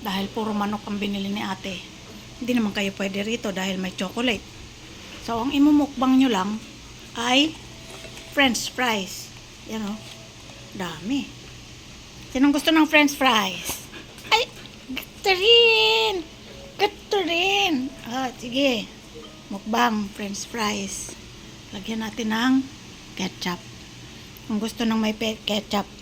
Dahil puro manok ang binili ni ate. Hindi naman kayo pwede rito dahil may chocolate. So, ang imumukbang nyo lang ay french fries. Yan o. Dami. Sinong gusto ng french fries? Ay. Gusto rin. Ah, sige. Mukbang french fries. Lagyan natin ng ketchup. Kung gusto ng may ketchup.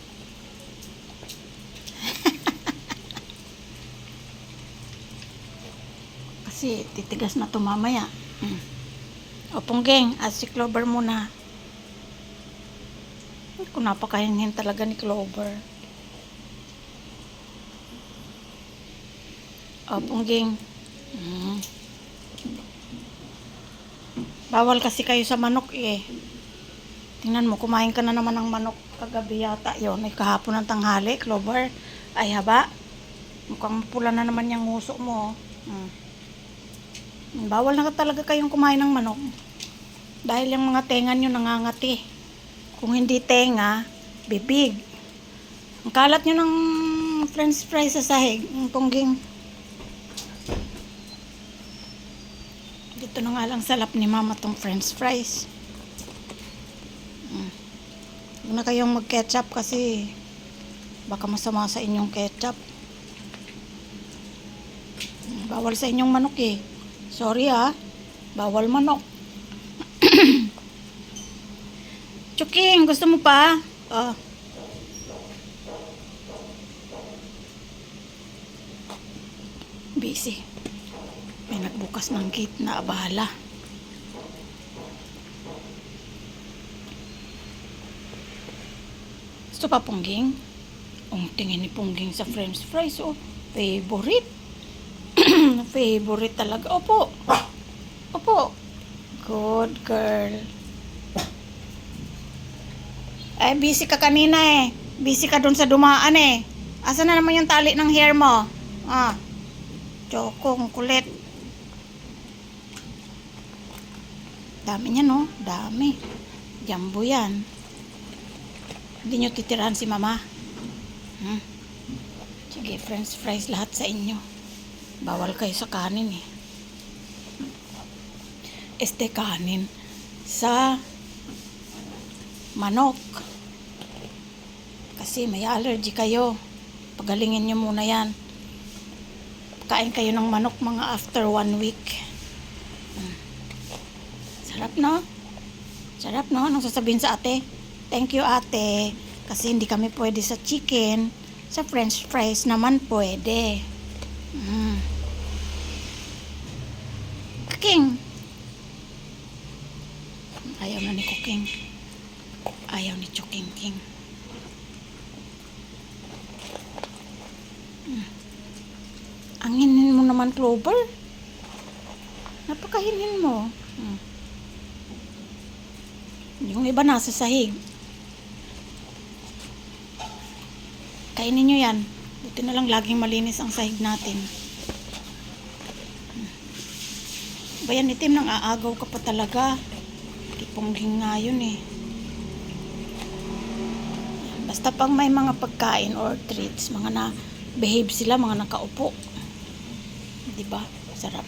Kasi titigas na to mamaya. Mm. O punggeng, at si Clover muna. Kung napakahinhin talaga ni Clover. O punggeng. Mm. Bawal kasi kayo sa manok eh. Tingnan mo, kumain ka na naman ng manok kagabi yata. Yun, ay kahapon ng tanghali, Clover. Ay haba. Mukhang pula na naman yung nguso mo. oh. Bawal na talaga kayong kumain ng manok. Dahil yung mga tenga nyo nangangati. Kung hindi tenga, bibig. Ang kalat nyo ng french fries sa sahig, ang tungging. Dito na nga lang salap ni mama tong french fries. Mm. Huwag na kayong mag-ketchup kasi baka masama sa inyong ketchup. Mm, Bawal sa inyong manok eh. Sorry ah. Bawal manok. Chuking, gusto mo pa? Oh. Busy. May nagbukas ng gate na abala. Gusto pa pungging? Ang tingin ni pungging sa french fries, oh. Favorite. Favorite talaga. Opo. Opo. Good girl. Ay, busy ka kanina eh. Busy ka dun sa dumaan eh. Asa na naman yung tali ng hair mo? Ah. Choco, ang kulit. Dami niya, no? Dami. Jumbo yan. Hindi nyo titirahan si mama. Hmm? Sige, french fries lahat sa inyo. Bawal kayo sa kanin eh. Este kanin sa manok. Kasi may allergy kayo. Pagalingin nyo muna yan. Kain kayo ng manok mga after one week. Mm. Sarap no? Sarap no? Anong sasabihin sa ate? Thank you ate. Kasi hindi kami pwede sa chicken. Sa french fries naman pwede. Mm. Cooking. Ayaw na ni Cooking. Ayaw ni Chuking King. Mm. Ang hinin mo naman, Clover. Napakahinin mo. Mm. Yung iba nasa sahig. Kainin nyo yan. Buti na lang laging malinis ang sahig natin. Bayan itim nang aagaw ka pa talaga. Kipungging nga yun eh. Basta pang may mga pagkain or treats, mga na behave sila, mga nakaupo. 'Di ba? Sarap.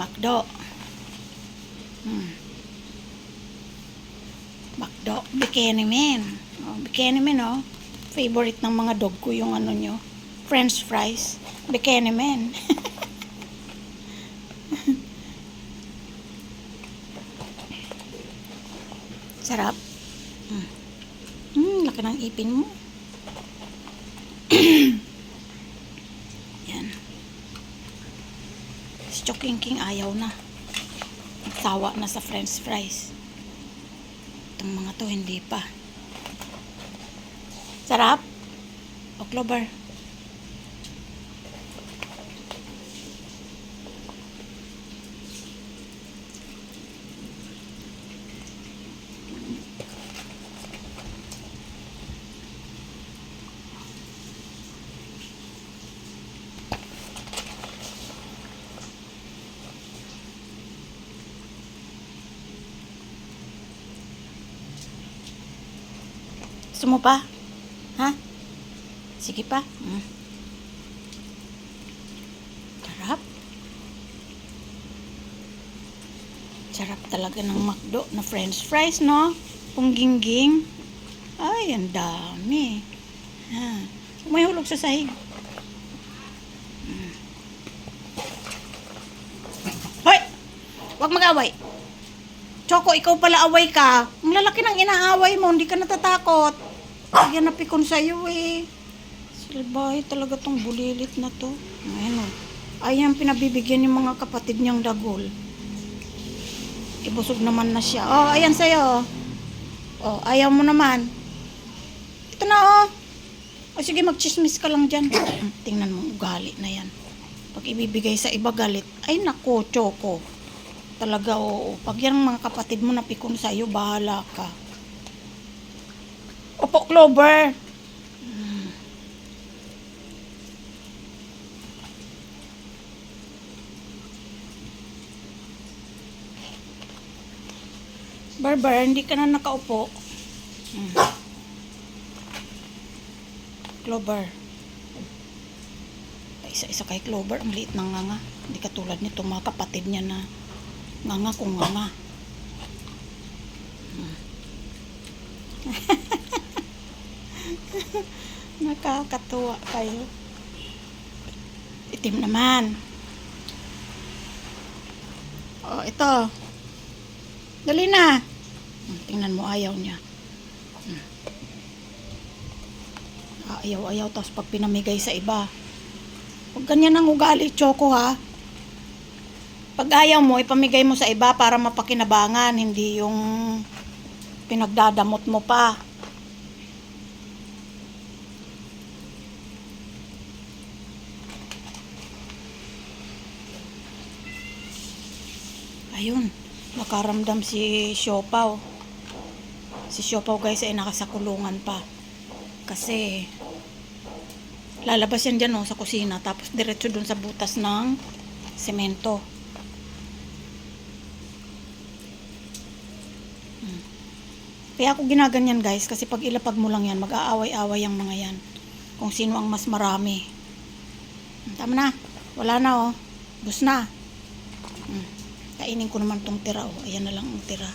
Makdo. Hmm. Makdo. Bikini man. Man, oh. Favorite ng mga dog ko yung ano nyo. French fries. Bikini man. Sarap. Hmm. Hmm, laki ng ipin mo. Yan. Si Choking King ayaw na. Sawa na sa french fries. Itong mga to hindi pa. Sarap? O Clover? Gusto mo pa? Ha? Sige pa. Mm. Sarap. Sarap talaga ng McDo na french fries, no? Punggingging. Ay, ang dami. Ha. May hulog sa sahig. Mm. Hoy! Huwag mag-away. Choco, ikaw pala away ka. Ang lalaki ng inaaway mo, hindi ka natatakot. Yan napikon sa'yo eh. Silbay talaga tong bulilit na to. Ayan o. Ayan pinabibigyan yung mga kapatid niyang dagol. Ibusog naman na siya. Oh, ayan sa'yo. Oh, ayaw mo naman. Ito na oh. O sige, magchismis ka lang dyan. Tingnan mo, ugali na yan. Pag ibibigay sa iba galit, ay nako, Choco. Talaga oo. Pag yan mga kapatid mo napikon sa'yo, bahala ka. Opo, Clover. Barbar, hindi ka na nakaupo. Clover. Isa-isa kay Clover, ang liit ng nganga. Hindi katulad nito mga kapatid niya na nganga kung nganga. Hmm. Nakakatuwa kayo. Itim naman. Oh, ito. Dali na. Hmm, Tingnan mo, ayaw niya. Hmm. Ah, Ayaw, ayaw. Tapos pag pinamigay sa iba. Huwag ganyan ang ugali, Choco, ha? Pag ayaw mo, ipamigay mo sa iba para mapakinabangan. Hindi yung pinagdadamot mo pa. Ayun, nakaramdam si Siopaw. Si Siopaw guys ay nakasakulungan pa. Kasi lalabas yan dyan oh, sa kusina tapos diretso dun sa butas ng semento. Hmm. Kaya ako ginaganyan guys kasi pag ilapag mo lang yan mag-aaway-away ang mga yan. Kung sino ang mas marami. Hmm, Tama na. Wala na oh. Bus na. Hmm. Kainin ko naman tong tira oh. Ayan na lang ang tira.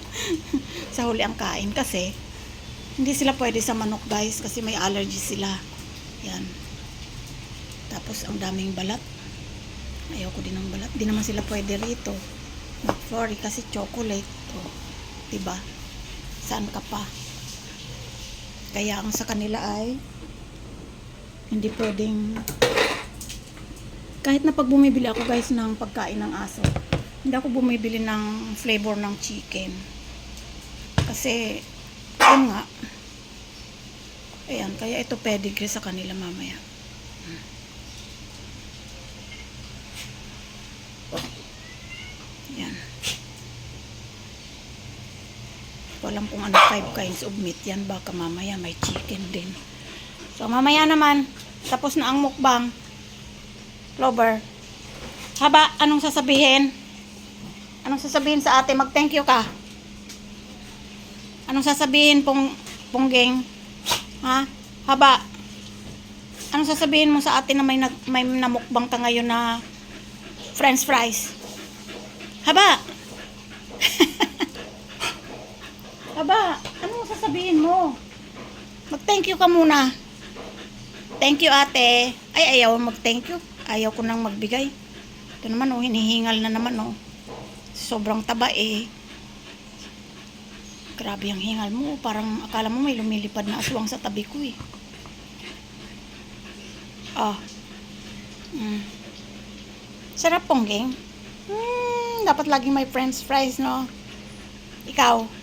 sa huli ang kain kasi hindi sila pwede sa manok guys kasi may allergy sila. Yan. Tapos ang daming balat. Ayoko din ng balat. Di naman sila pwede rito. McFlurry kasi chocolate. Oh. Diba? Saan ka pa? Kaya ang sa kanila ay hindi pwedeng kahit na pag bumibili ako guys ng pagkain ng aso hindi ako bumibili ng flavor ng chicken. Kasi yun nga. Ayan kaya ito pedigree sa kanila mamaya. Hmm. yan walang kung ano five kinds of meat yan. Baka mamaya may chicken din. So mamaya naman tapos na ang mukbang Clover haba anong sasabihin? Anong sasabihin sa ate? Mag thank you ka. Anong sasabihin pong ponggeng ha? Haba. Anong sasabihin mo sa ate na may, nag, may namukbang ka ngayon na french fries? Haba. Aba, ano sasabihin mo? Mag-thank you ka muna. Thank you, ate. Ay, ayaw mag-thank you. Ayaw ko nang magbigay. Ito naman, oh, hinihingal na naman, oh. Sobrang taba, eh. Grabe ang hingal mo. Parang akala mo may lumilipad na aswang sa tabi ko, eh. Ah. Mm. Sarap pongging. Hmm, dapat laging may french fries, no? Ikaw,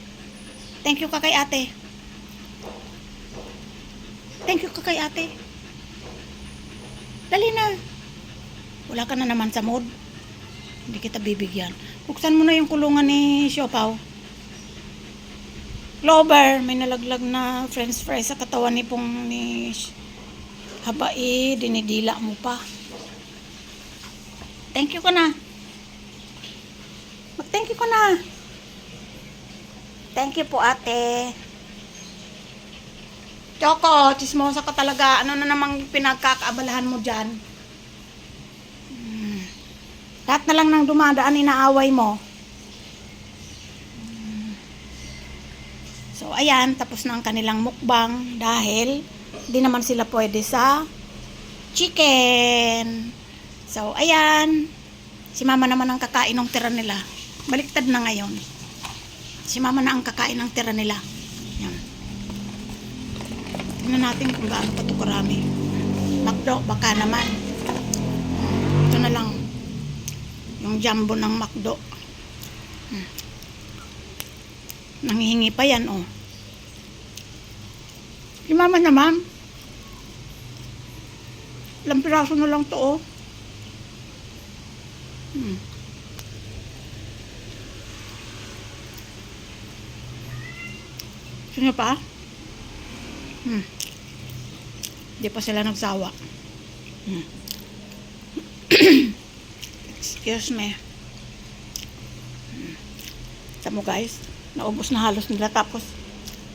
Thank you ka kay ate. Thank you ka kay ate. Dali na. Wala ka na naman sa mood. Hindi kita bibigyan. Buksan mo na yung kulungan ni Siopaw. Clover, may nalaglag na french fries sa katawan ni pong ni Habai, dinidila mo pa. Thank you ka na. Mag-thank you ka na. Thank you po ate. Choco, chismosa ka talaga. Ano na namang pinagkakaabalahan mo dyan? Lahat na lang ng dumadaan inaaway mo. So, ayan, tapos na ang kanilang mukbang dahil di naman sila pwede sa chicken. So, ayan. Si mama naman ang kakain ng tira nila. Baliktad na ngayon. Si mama na ang kakain ng tira nila. Yan. Tingnan natin kung gaano pa ito karami. Makdo, baka naman. Ito na lang. Yung jumbo ng makdo. Hmm. Nanghihingi pa yan, oh. Si mama naman. Ilang piraso na lang to, oh. Hmm. Niyo pa? Hmm. Hindi pa sila nagsawa. Hmm. Excuse me. Hmm. Tamo guys, naubos na halos nila tapos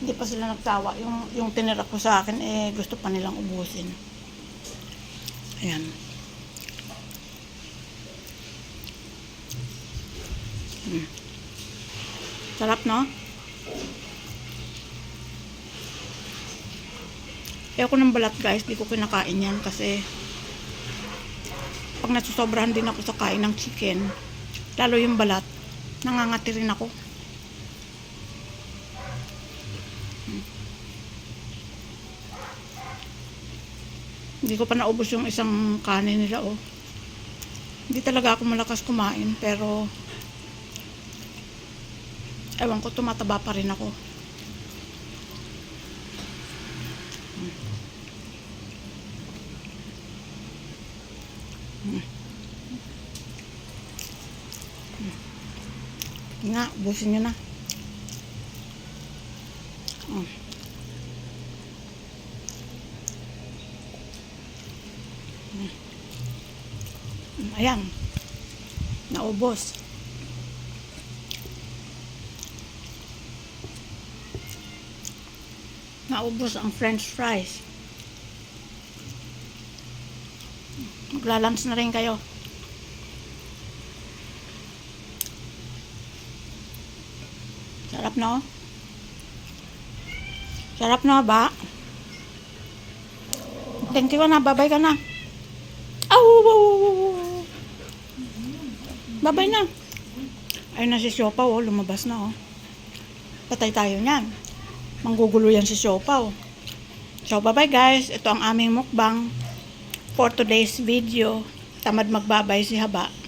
hindi pa sila nagsawa. Yung, yung tinira ko sa akin, eh, gusto pa nilang ubusin. Ayan. Hmm. Sarap, no? Ayoko ng balat guys, di ko kinakain yan kasi pag nasusobrahan din ako sa kain ng chicken, lalo yung balat, nangangati rin ako. Hindi ko pa naubos yung isang kanin nila oh. Hindi talaga ako malakas kumain pero ewan ko tumataba pa rin ako. Nga, busin nyo na. Mm, Ayan. Naubos. Naubos ang french fries. Maglalunch na rin kayo. Sarap no? Sarap no ba? Thank you na. Babay ka na. Aw! Babay na. Ayun na si Siopaw oh. Lumabas na oh. Patay tayo niyan. Manggugulo yan si Siopaw. So, bye-bye guys. Ito ang aming mukbang for today's video. Tamad magbabay si Haba.